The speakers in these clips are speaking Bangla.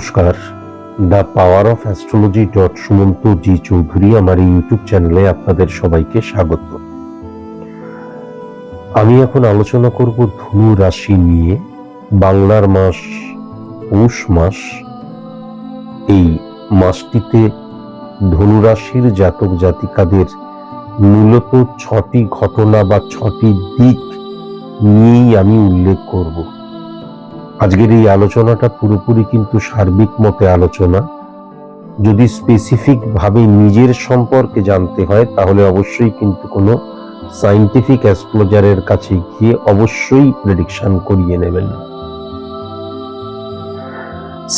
নমস্কার। The power of astrology dot Sumanta ji Chowdhury আমার ইউটিউব চ্যানেলে আপনাদের সবাইকে স্বাগত। আমি এখন আলোচনা করব ধনু রাশি নিয়ে। বাংলার মাস, পৌষ মাস, এই মাসটিতে ধনু রাশির জাতক জাতিকাদের মূলত ছটি ঘটনা বা ছটি দিক নিয়েই আমি উল্লেখ করব। আজকের এই আলোচনাটা পুরোপুরি কিন্তু সার্বিক মতে আলোচনা। যদি স্পেসিফিক ভাবে নিজের সম্পর্কে জানতে হয়, তাহলে অবশ্যই কিন্তু কোনো সাইন্টিফিক অ্যাস্ট্রোলজারের কাছে গিয়ে অবশ্যই প্রেডিকশন করিয়ে নেবেন।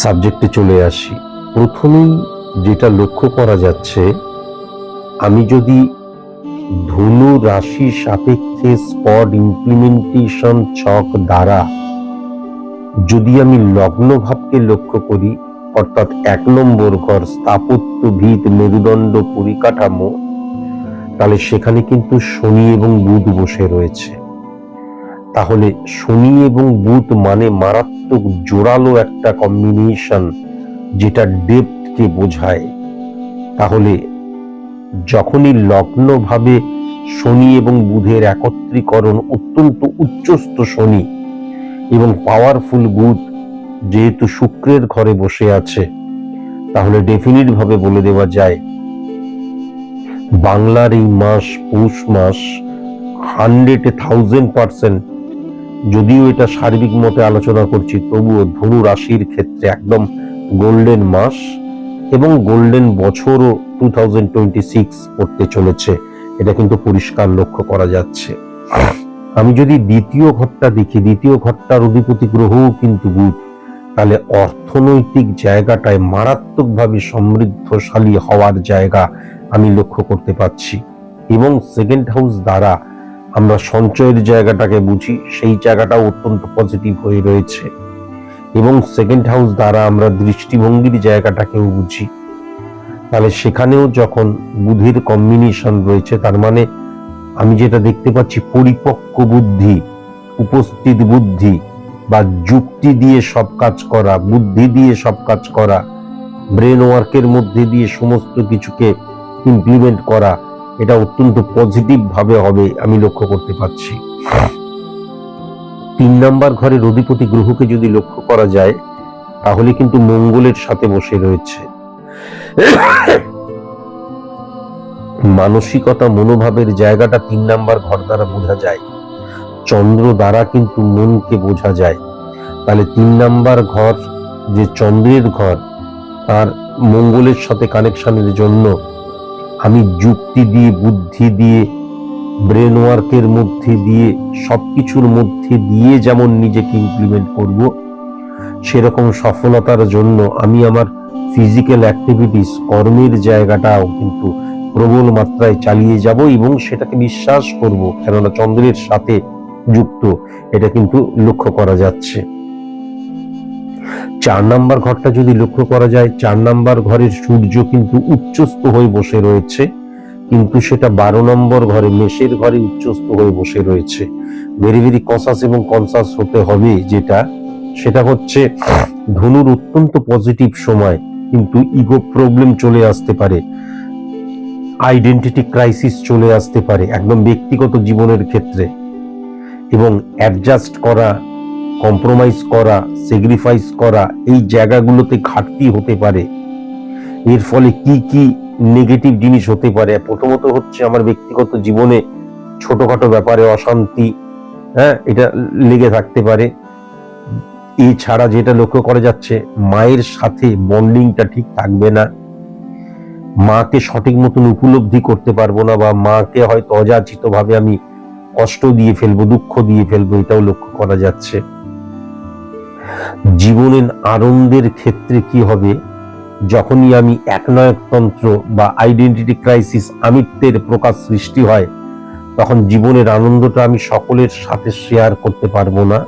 সাবজেক্টে চলে আসি। প্রথমেই যেটা লক্ষ্য করা যাচ্ছে, আমি যদি ধনু রাশি সাপেক্ষে স্পট ইমপ্লিমেন্টেশন ছক দ্বারা যদি আমি লগ্ন ভাবকে লক্ষ্য করি, অর্থাৎ এক নম্বর ঘর স্থাপত্য ভিত মেরুদণ্ড পরিকাঠামো, তাহলে সেখানে কিন্তু শনি এবং বুধ বসে রয়েছে। তাহলে শনি এবং বুধ মানে মারাত্মক জোরালো একটা কম্বিনেশন যেটা ডেপথকে বোঝায়। তাহলে যখনই লগ্ন ভাবে শনি এবং বুধের একত্রীকরণ অত্যন্ত উচ্চস্থ শনি এবং পাওয়ারফুল বুধ যেহেতু শুক্রের ঘরে বসে আছে, তাহলে ডেফিনিট ভাবে বলে দেওয়া যায়, বাংলার এই মাস, পৌষ মাস হান্ড্রেড এ থাউজেন্ড পার্সেন্ট যদিও এটা সার্বিক মতে আলোচনা করছি, তবুও ধনু রাশির ক্ষেত্রে একদম গোল্ডেন মাস এবং গোল্ডেন বছরও টু থাউজেন্ড টোয়েন্টি সিক্স পড়তে চলেছে। এটা কিন্তু পরিষ্কার লক্ষ্য করা যাচ্ছে। আমি যদি দ্বিতীয় ঘরটা দেখি, দ্বিতীয় ঘরটার অধিপতি গ্রহও কিন্তু বুধ। তাহলে অর্থনৈতিক জায়গাটায় মারাত্মকভাবে সমৃদ্ধশালী হওয়ার জায়গা আমি লক্ষ্য করতে পাচ্ছি এবং সেকেন্ড হাউস দ্বারা আমরা সঞ্চয়ের জায়গাটাকে বুঝি, সেই জায়গাটাও অত্যন্ত পজিটিভ হয়ে রয়েছে। এবং সেকেন্ড হাউস দ্বারা আমরা দৃষ্টিভঙ্গির জায়গাটাকেও বুঝি। তাহলে সেখানেও যখন বুধের কম্বিনেশন রয়েছে, তার মানে আমি যেটা দেখতে পাচ্ছি, পরিপক্ক বুদ্ধি, উপস্থিত বুদ্ধি বা যুক্তি দিয়ে সব কাজ করা, বুদ্ধি দিয়ে সব কাজ করা ব্রেন ওয়ার্কের মধ্যে দিয়ে সমস্ত কিছুকে ইমপ্লিমেন্ট করা, এটা অত্যন্ত পজিটিভ ভাবে হবে আমি লক্ষ্য করতে পাচ্ছি তিন নাম্বার ঘরের অধিপতি গ্রহকে যদি লক্ষ্য করা যায়, তাহলে কিন্তু মঙ্গলের সাথে বসে রয়েছে। মানসিকতা, মনোভাবের জায়গাটা তিন নাম্বার ঘর দ্বারা বোঝা যায়। চন্দ্র দ্বারা কিন্তু মনকে বোঝা যায়। তাহলে তিন নাম্বার ঘর যে চন্দ্রের ঘর, তার মঙ্গলের সাথে কানেকশনের জন্য আমি যুক্তি দিয়ে, বুদ্ধি দিয়ে ব্রেন ওয়ার্কের মধ্যে দিয়ে, সবকিছুর মধ্যে দিয়ে যেমন নিজেকে ইমপ্লিমেন্ট করব, সেরকম সফলতার জন্য আমি আমার ফিজিক্যাল অ্যাক্টিভিটিস কর্মের জায়গাটাও কিন্তু প্রবল মাত্রায় চালিয়ে যাব এবং সেটাকে বিশ্বাস করব, কেননা চন্দ্রের সাথে যুক্ত। এটা কিন্তু লক্ষ্য করা যাচ্ছে। চার নাম্বার ঘরটা যদি লক্ষ্য করা যায়, চার নাম্বার ঘরের সূর্য কিন্তু উচ্চস্থ হয়ে বসে রয়েছে, কিন্তু সেটা বারো নম্বর ঘরে মেষের ঘরে উচ্চস্থ হয়ে বসে রয়েছে। ভেরি ভেরি কসাস এবং কনসাস হতে হবে যেটা। সেটা হচ্ছে, ধনুর অত্যন্ত পজিটিভ সময়, কিন্তু ইগো প্রবলেম চলে আসতে পারে। আইডেন্টিটি ক্রাইসিস চলে আসতে পারে একদম ব্যক্তিগত জীবনের ক্ষেত্রে। এবং অ্যাডজাস্ট করা কম্প্রোমাইজ করা স্যাক্রিফাইস করা এই জায়গাগুলোতে ঘাটতি হতে পারে। এর ফলে কি কি নেগেটিভ জিনিস হতে পারে? প্রথমত হচ্ছে আমার ব্যক্তিগত জীবনে ছোটখাটো ব্যাপারে অশান্তি হ্যাঁ এটা লেগে থাকতে পারে। এছাড়া যেটা লক্ষ্য করা যাচ্ছে, মায়ের সাথে বন্ডিংটা ঠিক থাকবে না। মাকে সঠিক মতন উপলব্ধি করতে পারব না বা মাকে হয়তো অযাচিত ভাবে আমি কষ্ট দিয়ে ফেলব, দুঃখ দিয়ে ফেলব, এটাও লক্ষ্য করা যাচ্ছে। জীবনের আনন্দের ক্ষেত্রে কি হবে? যখনই আমি একনায়কতন্ত্র বা আইডেন্টিটি ক্রাইসিস আমিত্বের প্রকাশ সৃষ্টি হয়, তখন জীবনের আনন্দটা আমি সকলের সাথে শেয়ার করতে পারব না।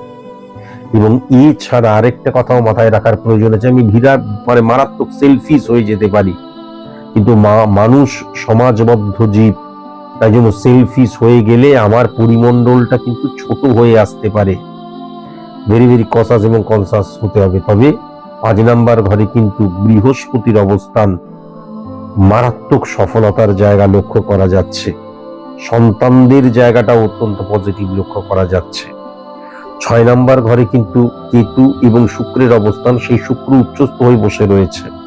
এবং এছাড়া আরেকটা কথাও মাথায় রাখার প্রয়োজন আছে, আমি বিরাট মানে মারাত্মক সেলফিস হয়ে যেতে পারি। কিন্তু মানুষ সমাজবদ্ধ জীব। তাই জন্য সেলফিস হয়ে গেলে আমার পরিমণ্ডলটা কিন্তু ছোট হয়ে আসতে পারে। ভেরি ভেরি কসাস এবং কনসাস হতে হবে। তবে পাঁচ নাম্বার ঘরে কিন্তু বৃহস্পতির অবস্থান মারাত্মক সফলতার জায়গা লক্ষ্য করা যাচ্ছে। সন্তানদের জায়গাটা অত্যন্ত পজিটিভ লক্ষ্য করা যাচ্ছে। ছয় নাম্বার ঘরে কিন্তু কেতু এবং শুক্রের অবস্থান, সেই শুক্র উচ্চস্থ হয়ে বসে রয়েছে।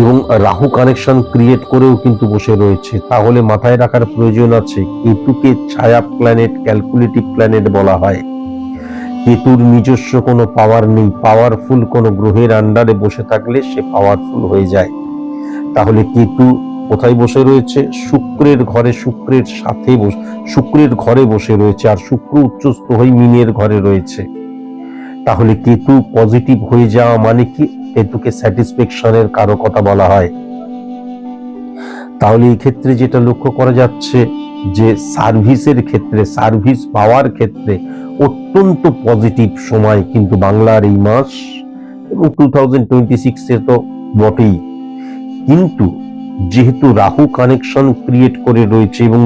এবং রাহু কানেকশন ক্রিয়েট করেও কিন্তু বসে রয়েছে। তাহলে মাথায় রাখার প্রয়োজন আছে, কেতুকে ছায়া প্ল্যানেট ক্যালকুলেটিভ প্ল্যানেট বলা হয়। কেতুর নিজস্ব কোনো পাওয়ার নেই পাওয়ারফুল কোনো গ্রহের আন্ডারে বসে থাকলে সে পাওয়ারফুল হয়ে যায়। তাহলে কেতু কোথায় বসে রয়েছে? শুক্রের ঘরে, শুক্রের সাথে শুক্রের ঘরে বসে রয়েছে, আর শুক্র উচ্চস্থ হয়ে মিনের ঘরে রয়েছে। তাহলে কেতু পজিটিভ হয়ে যাওয়া মানে কি? কেতুকে স্যাটিসফ্যাকশনের কারও কথা বলা হয়। তাহলে এই ক্ষেত্রে যেটা লক্ষ্য করা যাচ্ছে যে সার্ভিসের ক্ষেত্রে, সার্ভিস পাওয়ার ক্ষেত্রে অত্যন্ত পজিটিভ সময় কিন্তু বাংলার এই মাস এবং টু থাউজেন্ড তো বটেই। কিন্তু যেহেতু রাহু কানেকশন ক্রিয়েট করে রয়েছে এবং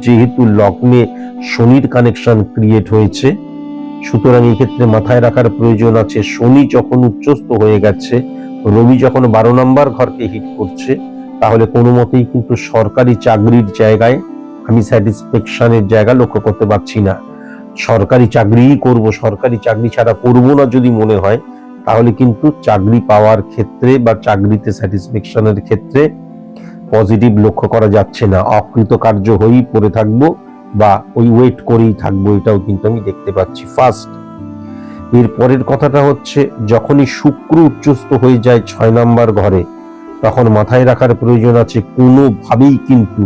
যেহেতু লগ্নে শনির কানেকশন ক্রিয়েট হয়েছে সুতরাং ক্ষেত্রে মাথায় রাখার প্রয়োজন আছে, শনি যখন উচ্চস্থ হয়ে গেছে, রবি যখন বারো নম্বর ঘরকে হিট করছে, তাহলে কোনো মতেই কিন্তু সরকারি চাকরির জায়গায় আমি স্যাটিসফ্যাকশনের জায়গা লক্ষ্য করতে পারছি না। সরকারি চাকরিই করব, সরকারি চাকরি ছাড়া করব না যদি মনে হয়, তাহলে কিন্তু চাকরি পাওয়ার ক্ষেত্রে বা চাকরিতে স্যাটিসফ্যাকশনের ক্ষেত্রে পজিটিভ লক্ষ্য করা যাচ্ছে না। অকৃতকার্য হয়েই পড়ে থাকব বা ওই ওয়েট করেই থাকব, এটাও কিন্তু আমি দেখতে পাচ্ছি ফার্স্ট এর পরের কথাটা হচ্ছে, যখনই শুক্র উচ্চস্থ হয়ে যায় ছয় নাম্বার ঘরে, তখন মাথায় রাখার প্রয়োজন আছে, কোনোভাবেই কিন্তু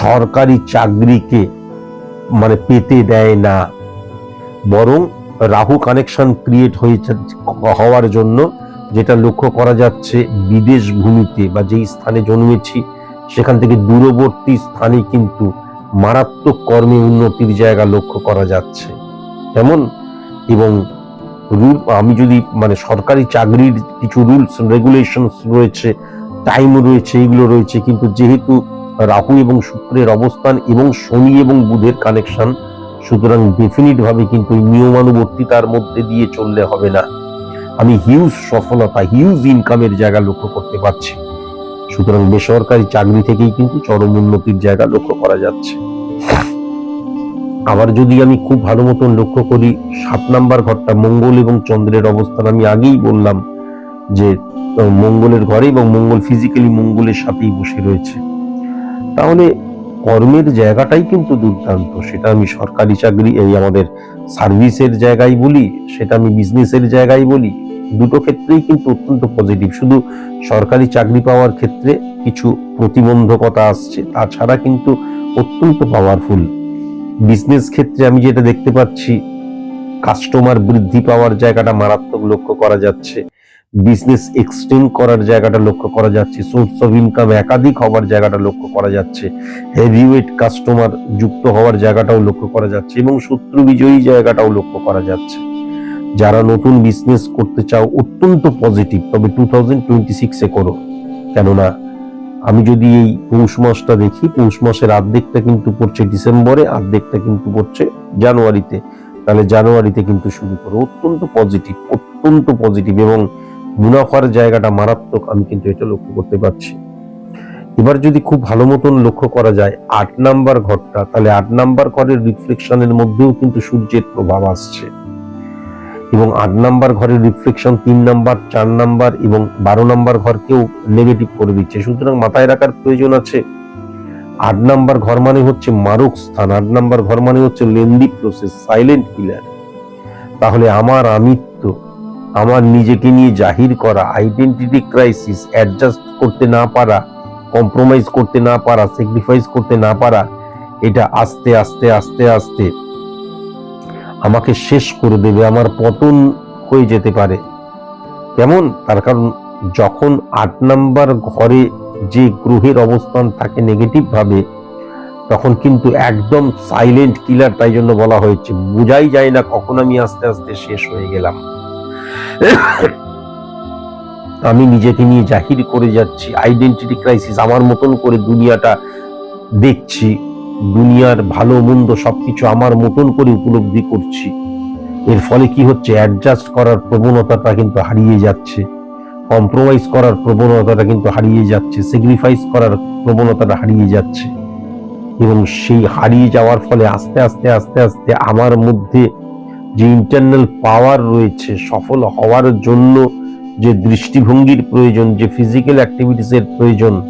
সরকারি চাকরিকে মানে পেতে দেয় না। বরং রাহু কানেকশন ক্রিয়েট হয়েছে, হওয়ার জন্য যেটা লক্ষ্য করা যাচ্ছে, বিদেশ ভূমিতে বা যেই স্থানে জন্মেছি, সেখান থেকে দূরবর্তী স্থানে কিন্তু মারাত্মক কর্মে উন্নতির জায়গা লক্ষ্য করা যাচ্ছে। কেমন এবং রুল, আমি যদি মানে সরকারি চাকরির কিছু রুলস, রেগুলেশনস রয়েছে, টাইম রয়েছে, এগুলো রয়েছে, কিন্তু যেহেতু রাহু এবং শুক্রের অবস্থান এবং শনি এবং বুধের কানেকশন সুতরাং ডেফিনিট ভাবে কিন্তু নিয়মানুবর্তিতার মধ্যে দিয়ে চললে হবে না। আমি হিউজ সফলতা হিউজ ইনকামের জায়গা লক্ষ্য করতে পারছি। সুতরাং বেসরকারি চাকরি থেকেই কিন্তু চরম উন্নতির জায়গা লক্ষ্য করা যাচ্ছে। আবার যদি আমি খুব ভালো মতন লক্ষ্য করি, সাত নাম্বার ঘরটা মঙ্গল এবং চন্দ্রের অবস্থান, আমি আগেই বললাম যে মঙ্গলের ঘরে এবং মঙ্গল ফিজিক্যালি মঙ্গলের সাথেই বসে রয়েছে। তাহলে কর্মের জায়গাটাই কিন্তু দুর্দান্ত, সেটা আমি সরকারি চাকরি, এই আমাদের সার্ভিসের জায়গায় বলি, সেটা আমি বিজনেসের জায়গায় বলি দুটো ক্ষেত্রেই কিন্তু অত্যন্ত পজিটিভ শুধু সরকারি চাকরি পাওয়ার ক্ষেত্রে কিছু প্রতিবন্ধকতা আসছে, তাছাড়া কিন্তু অত্যন্ত পাওয়ারফুল বিজনেস ক্ষেত্রে আমি যেটা দেখতে পাচ্ছি কাস্টমার বৃদ্ধি পাওয়ার জায়গাটা মারাত্মক লক্ষ্য করা যাচ্ছে। বিজনেস এক্সটেন্ড করার জায়গাটা লক্ষ্য করা যাচ্ছে। সোর্স অফ ইনকাম একাধিক হওয়ার জায়গাটা লক্ষ্য করা যাচ্ছে। হেভিওয়েট কাস্টমার যুক্ত হওয়ার জায়গাটাও লক্ষ্য করা যাচ্ছে এবং শত্রু বিজয়ী জায়গাটাও লক্ষ্য করা যাচ্ছে। যারা নতুন বিজনেস করতে চাও অত্যন্ত পজিটিভ তবে টু থাউজেন্ড টোয়েন্টি সিক্সে করো। কেননা, আমি যদি এই পৌষ মাসটা দেখি, পৌষ মাসের অর্ধেকটা কিন্তু পড়ছে ডিসেম্বরে, অর্ধেকটা কিন্তু পড়ছে জানুয়ারিতে। তাহলে জানুয়ারিতে কিন্তু শুরু করো। অত্যন্ত পজিটিভ অত্যন্ত পজিটিভ এবং মুনাফার জায়গাটা মারাত্মক, আমি কিন্তু এটা লক্ষ্য করতে পারছি। এবার যদি খুব ভালো মতন লক্ষ্য করা যায়, আট নাম্বার ঘরটা, তাহলে আট নাম্বার ঘরের রিফ্লেকশনের মধ্যেও কিন্তু সূর্যের প্রভাব আসছে। এবং আট নাম্বার ঘরের রিফ্লেকশন তিন নাম্বার, চার নাম্বার এবং বারো নাম্বার ঘরকেও নেগেটিভ করে দিচ্ছে। সুতরাং মাথায় রাখার প্রয়োজন আছে। আট নাম্বার ঘর মানে হচ্ছে মারক স্থান, আট নাম্বার ঘর মানে হচ্ছে লেন্দি প্রসেস সাইলেন্ট কিলার তাহলে আমার আমিত্ব, আমার নিজেকে নিয়ে জাহির করা আইডেন্টিটি ক্রাইসিস অ্যাডজাস্ট করতে না পারা কম্প্রোমাইজ করতে না পারা স্যাক্রিফাইস করতে না পারা, এটা আস্তে আস্তে আস্তে আস্তে আমাকে শেষ করে দেবে, আমার পতন হয়ে যেতে পারে। কেমন? তার কারণ যখন আট নাম্বার ঘরে যে গ্রহের অবস্থান থাকে নেগেটিভ ভাবে, তখন কিন্তু একদম সাইলেন্ট কিলার তাই জন্য বলা হয়েছে। বোঝাই যায় না কখন আমি আস্তে আস্তে শেষ হয়ে গেলাম। আমি নিজেকে নিয়ে জাহির করে যাচ্ছি আইডেন্টিটি ক্রাইসিস আমার মতন করে দুনিয়াটা দেখছি। দুনিয়ার ভালো, মন্দ সবকিছু আমার মতন করে উপলব্ধি করছি। এর ফলে কি হচ্ছে? অ্যাডজাস্ট করার প্রবণতাটা কিন্তু হারিয়ে যাচ্ছে। কম্প্রোমাইজ করার প্রবণতাটা কিন্তু হারিয়ে যাচ্ছে। স্যাক্রিফাইস করার প্রবণতাটা হারিয়ে যাচ্ছে। এবং সেই হারিয়ে যাওয়ার ফলে আস্তে আস্তে আস্তে আস্তে আমার মধ্যে যে ইন্টারনাল পাওয়ার রয়েছে, সফল হওয়ার জন্য যে দৃষ্টিভঙ্গির প্রয়োজন, যে ফিজিক্যাল অ্যাক্টিভিটিসের প্রয়োজন,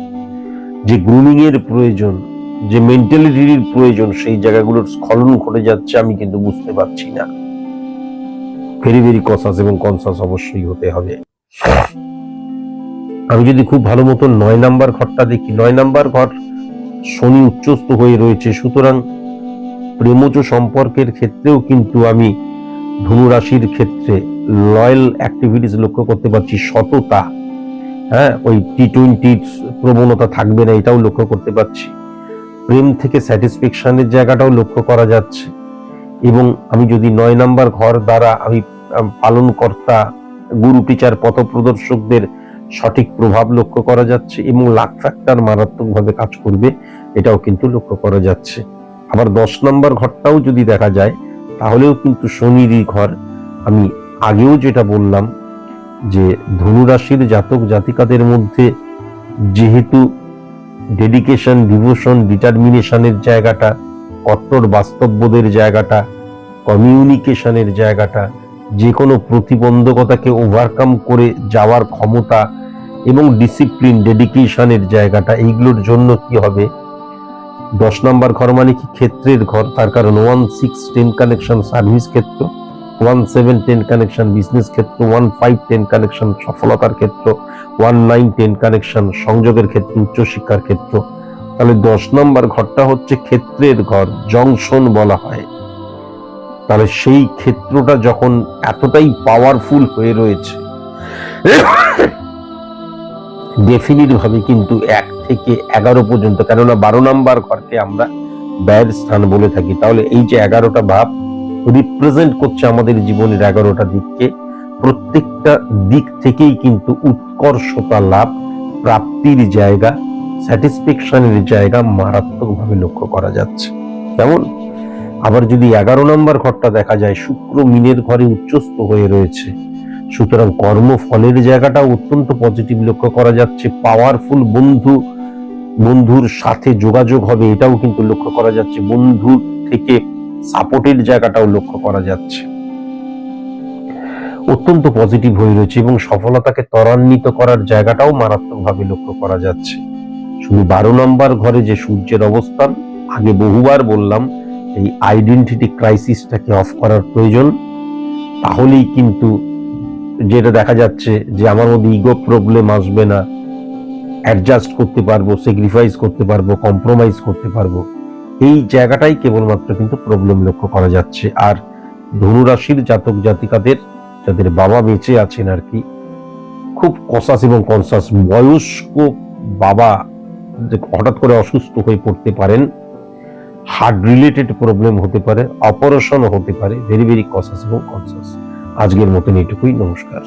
যে গ্রুমিংয়ের প্রয়োজন যে মেন্টালিটির প্রয়োজন, সেই জায়গাগুলোর স্খলন ঘটে যাচ্ছে আমি কিন্তু বুঝতে পারছি না। ভেরি ভেরি কনসাস এবং কনসাস অবশ্যই হতে হবে। আমি যদি খুব ভালো মতো নয় নাম্বার ঘরটা দেখি, নয় নাম্বার ঘর শনি উচ্চস্থ হয়ে রয়েছে, সুতরাং প্রেমজ সম্পর্কের ক্ষেত্রেও কিন্তু আমি ধনুরাশির ক্ষেত্রে লয়াল অ্যাক্টিভিটিস লক্ষ্য করতে পারছি, সততা। হ্যাঁ ওই টি টোয়েন্টির প্রবণতা থাকবে না, এটাও লক্ষ্য করতে পারছি। প্রেম থেকে স্যাটিসফ্যাকশনের জায়গাটাও লক্ষ্য করা যাচ্ছে। এবং আমি যদি নয় নাম্বার ঘর দ্বারা আমি পালনকর্তা, গুরু টিচার পথপ্রদর্শকদের সঠিক প্রভাব লক্ষ্য করা যাচ্ছে এবং লাখ ফ্যাক্টর মারাত্মকভাবে কাজ করবে, এটাও কিন্তু লক্ষ্য করা যাচ্ছে। আবার দশ নম্বর ঘরটাও যদি দেখা যায়, তাহলেও কিন্তু শনিরই ঘর। আমি আগেও যেটা বললাম যে ধনুরাশির জাতক জাতিকাদের মধ্যে যেহেতু ডেডিকেশন ডিভোশন ডিটারমিনেশনের জায়গাটা কট্টর বাস্তববোধের জায়গাটা কমিউনিকেশনের জায়গাটা যে কোনো প্রতিবন্ধকতাকে ওভারকাম করে যাওয়ার ক্ষমতা এবং ডিসিপ্লিন ডেডিকেশনের জায়গাটা, এইগুলোর জন্য কি হবে? দশ নম্বর ঘর মানে কি? ক্ষেত্রের ঘর। তার কারণ one six ten connection service ক্ষেত্র। ওয়ান কানেকশন বিজনেস ক্ষেত্র ওয়ান কানেকশন সফলতার ক্ষেত্র ওয়ান কানেকশন সংযোগের ক্ষেত্র, উচ্চশিক্ষার ক্ষেত্র। তাহলে দশ নম্বর ঘরটা হচ্ছে ক্ষেত্রের ঘর জংশন বলা হয়। তাহলে সেই ক্ষেত্রটা যখন এতটাই পাওয়ারফুল হয়ে রয়েছে ডেফিনিট ভাবে কিন্তু এক থেকে এগারো পর্যন্ত, কেননা বারো নাম্বার ঘরকে আমরা ব্যয়ের স্থান বলে থাকি। তাহলে এই যে এগারোটা ভাব রিপ্রেজেন্ট করছে আমাদের জীবনের এগারোটা দিককে। প্রত্যেকটা দিক থেকেই কিন্তু উৎকর্ষতা লাভ, প্রাপ্তির জায়গা স্যাটিসফ্যাকশনের জায়গা মারাত্মকভাবে লক্ষ্য করা যাচ্ছে। কেমন? আবার যদি এগারো নম্বর ঘরটা দেখা যায়, শুক্র মিনের ঘরে উচ্চস্থ হয়ে রয়েছে। সুতরাং কর্মফলের জায়গাটা অত্যন্ত পজিটিভ লক্ষ্য করা যাচ্ছে। পাওয়ারফুল বন্ধু, বন্ধুর সাথে যোগাযোগ হবে, এটাও কিন্তু লক্ষ্য করা যাচ্ছে। বন্ধুর থেকে সাপোর্টের জায়গাটাও লক্ষ্য করা যাচ্ছে। অত্যন্ত পজিটিভ হয়ে রয়েছে এবং সফলতাকে ত্বরান্বিত করার জায়গাটাও মারাত্মকভাবে লক্ষ্য করা যাচ্ছে। শুধু বারো নম্বর ঘরে যে সূর্যের অবস্থান, আগে বহুবার বললাম, এই আইডেন্টিটি ক্রাইসিসটাকে অফ করার প্রয়োজন। তাহলেই কিন্তু যেটা দেখা যাচ্ছে যে আমার মধ্যে ইগো প্রবলেম আসবে না। অ্যাডজাস্ট করতে পারব স্যাক্রিফাইস করতে পারব কম্প্রোমাইজ করতে পারব। এই জায়গাটাই কেবলমাত্র কিন্তু প্রবলেম লক্ষ্য করা যাচ্ছে। আর ধনুরাশির জাতক জাতিকাদের, যাদের বাবা বেঁচে আছেন আর কি, খুব কসাস এবং কনসাস বয়স্ক বাবা হঠাৎ করে অসুস্থ হয়ে পড়তে পারেন হার্ট রিলেটেড প্রবলেম হতে পারে অপারেশনও হতে পারে ভেরি ভেরি কসাস এবং কনসাস আজকের মতন এটুকুই নমস্কার।